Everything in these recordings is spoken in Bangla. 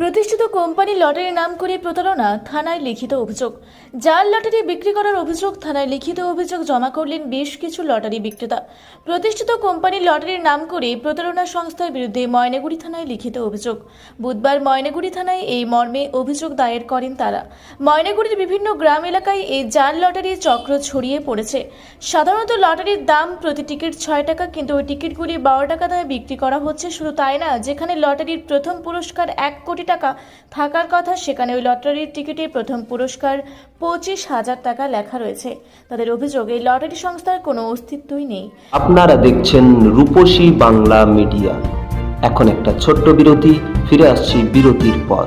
প্রতিষ্ঠিত কোম্পানি লটারির নাম করে প্রতারণা থানায় লিখিত অভিযোগ। জাল লটারি বিক্রি করার অভিযোগ, থানায় লিখিত অভিযোগ জমা করলেন বেশ কিছু লটারি বিক্রেতা। প্রতিষ্ঠিত কোম্পানি লটারির নাম করে প্রতারণা সংস্থার বিরুদ্ধে ময়নাগুড়ি থানায় লিখিত অভিযোগ। বুধবার ময়নাগুড়ি থানায় এই মর্মে অভিযোগ দায়ের করেন তারা। ময়নাগুড়ির বিভিন্ন গ্রাম এলাকায় এই জাল লটারির চক্র ছড়িয়ে পড়েছে। সাধারণত লটারির দাম প্রতি টিকিট ছয় টাকা, কিন্তু ওই টিকিটগুলি বারো টাকা দামে বিক্রি করা হচ্ছে। শুধু তাই না, যেখানে লটারির প্রথম পুরস্কার এক কোটি টাকা থাকার কথা সেখানে ওই লটারির টিকিটে প্রথম পুরস্কার পঁচিশ হাজার টাকা লেখা রয়েছে। তাদের অভিযোগ, এই লটারি সংস্থার কোনো অস্তিত্বই নেই। আপনারা দেখছেন রূপসী বাংলা মিডিয়া। এখন একটা ছোট্ট বিরতি, ফিরে আসছি বিরতির পর।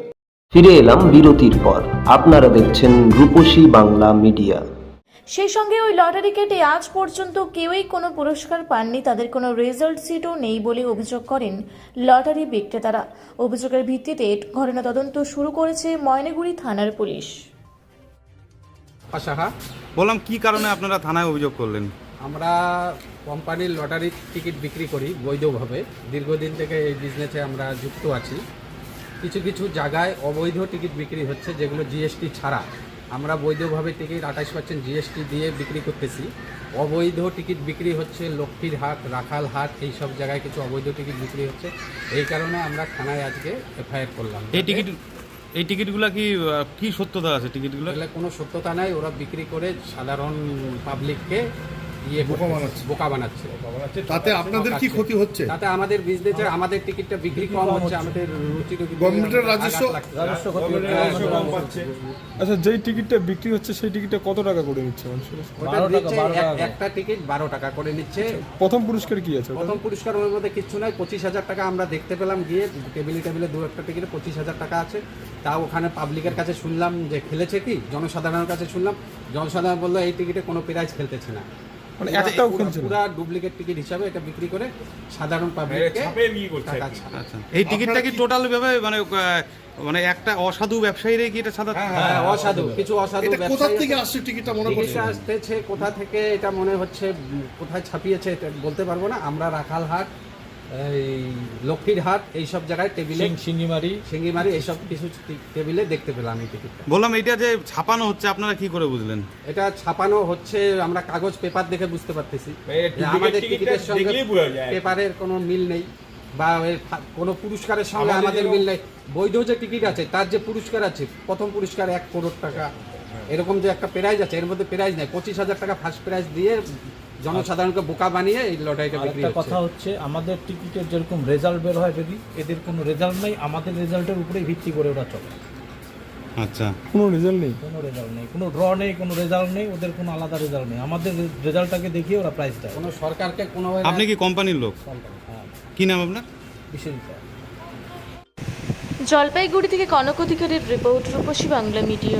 ফিরে এলাম বিরতির পর। আপনারা দেখছেন রূপসী বাংলা মিডিয়া। সেই সঙ্গে ওই লটারি কেটে আজ পর্যন্ত কেউই কোনো পুরস্কার পাননি তাদের কোনো রেজাল্ট সিটও নেই বলে অভিযোগ করেন লটারি বিক্রেতারা। অভিযোগের ভিত্তিতে ঘটনা তদন্ত শুরু করেছে ময়নাগুড়ি থানার পুলিশ। আশাহা বললাম কি কারণে আপনারা থানায় অভিযোগ করলেন? আমরা কোম্পানির লটারির টিকিট বিক্রি করি বৈধভাবে। দীর্ঘদিন থেকে এই বিজনেসে আমরা যুক্ত আছি। কিছু কিছু জায়গায় অবৈধ টিকিট বিক্রি হচ্ছে যেগুলো জিএসটি ছাড়া। আমরা বৈধভাবে টিকিট আঠাশ পার্সেন্ট জিএসটি দিয়ে বিক্রি করতেছি। অবৈধ টিকিট বিক্রি হচ্ছে লক্ষ্মীর হাট রাখাল হাট এই সব জায়গায় কিছু অবৈধ টিকিট বিক্রি হচ্ছে। এই কারণে আমরা থানায় আজকে এফআইআর করলাম। এই টিকিট এই টিকিটগুলো কি কি সত্যতা আছে টিকিটগুলো কোনো সত্যতা নাই। ওরা বিক্রি করে সাধারণ পাবলিককে ইয়ে বোকা বানাচ্ছে। বোকা বানাচ্ছে। তাতে আপনাদের কি ক্ষতি হচ্ছে? তাতে আমাদের বিজনেসে আমাদের টিকিটটা বিক্রি কম হচ্ছে আমাদের রুচি গভর্নমেন্টের রাজস্ব আচ্ছা যেই টিকিটটা বিক্রি হচ্ছে সেই টিকিটটা কত টাকা করে নিচ্ছে একটা টিকিট বারো টাকা করে নিচ্ছে। প্রথম পুরস্কার কি আছে? প্রথম পুরস্কার ওর মধ্যে কিচ্ছু নাই। পঁচিশ হাজার টাকা আমরা দেখতে পেলাম গিয়ে টেবিলে টেবিলে দু একটা টিকিটে পঁচিশ হাজার টাকা আছে। তা ওখানে পাবলিকের কাছে শুনলাম যে খেলেছে কি? জনসাধারণের কাছে শুনলাম। জনসাধারণ বলল এই টিকিটে কোনো প্রাইজ খেলতেছে না। মানে একটাও কিনছিল পুরো ডুপ্লিকেট টিকিট হিসাবে এটা বিক্রি করে সাধারণ পাবলিককে ছাড়া আচ্ছা। এই টিকিটটা কি টোটাল ভাবে মানে মানে একটা অসাধু ব্যবসায়ীরাই কি এটা সাদা হ্যাঁ অসাধু কিছু অসাধু এটা কোথা থেকে। আসছে টিকিটটা মনে করছে আসতেছে কোথা থেকে এটা মনে হচ্ছে কোথায় ছাপিয়েছে এটা বলতে পারব না। আমরা রাখালহাট এই লক্ষ্মীর হাট এইসব জায়গায় টেবিলে সিঙ্গিমারি সিঙ্গিমারি এইসব কিছু টেবিলে দেখতে পেলাম এই টিকিটটা। বললাম এটা যে ছাপানো হচ্ছে আপনারা কি করে বুঝলেন? এটা ছাপানো হচ্ছে আমরা কাগজ পেপার দেখে বুঝতে পারতেছি। আমাদের টিকিটের সঙ্গে পেপারের কোনো মিল নেই বা এর কোনো পুরস্কারের সঙ্গে আমাদের মিল নেই। বৈধ যে টিকিট আছে তার যে পুরস্কার আছে প্রথম পুরস্কার এক করোড় টাকা। এরকম যে একটা প্রাইজ আছে এর মধ্যে প্রাইজ নেই পঁচিশ হাজার টাকা ফার্স্ট প্রাইজ দিয়ে জনসাধারণকে বোকা বানিয়ে এই লটারিটা বিক্রি একটা হচ্ছে। কথা হচ্ছে আমাদের টিকিটের যেরকম রেজাল্ট বের হয় যদি এদের কোনো রেজাল্ট নেই আমাদের রেজাল্টের উপরেই ভিত্তি করে ওরা চলে। আচ্ছা। কোনো রেজাল্ট নেই? কোনো রেজাল্ট নেই কোনো ড্র নেই কোনো রেজাল্ট নেই ওদের কোনো আলাদা রেজাল্ট নেই। আমাদের রেজাল্টটাকে দেখিয়ে ওরা প্রাইস দেয়। কোনো সরকারকে কোনো আপনি কি কোম্পানির লোক? হ্যাঁ। কি নাম আপনার? বিশেষ জলপাইগুড়ি থেকে কনক অধিকারের রিপোর্ট রূপসী বাংলা মিডিয়া।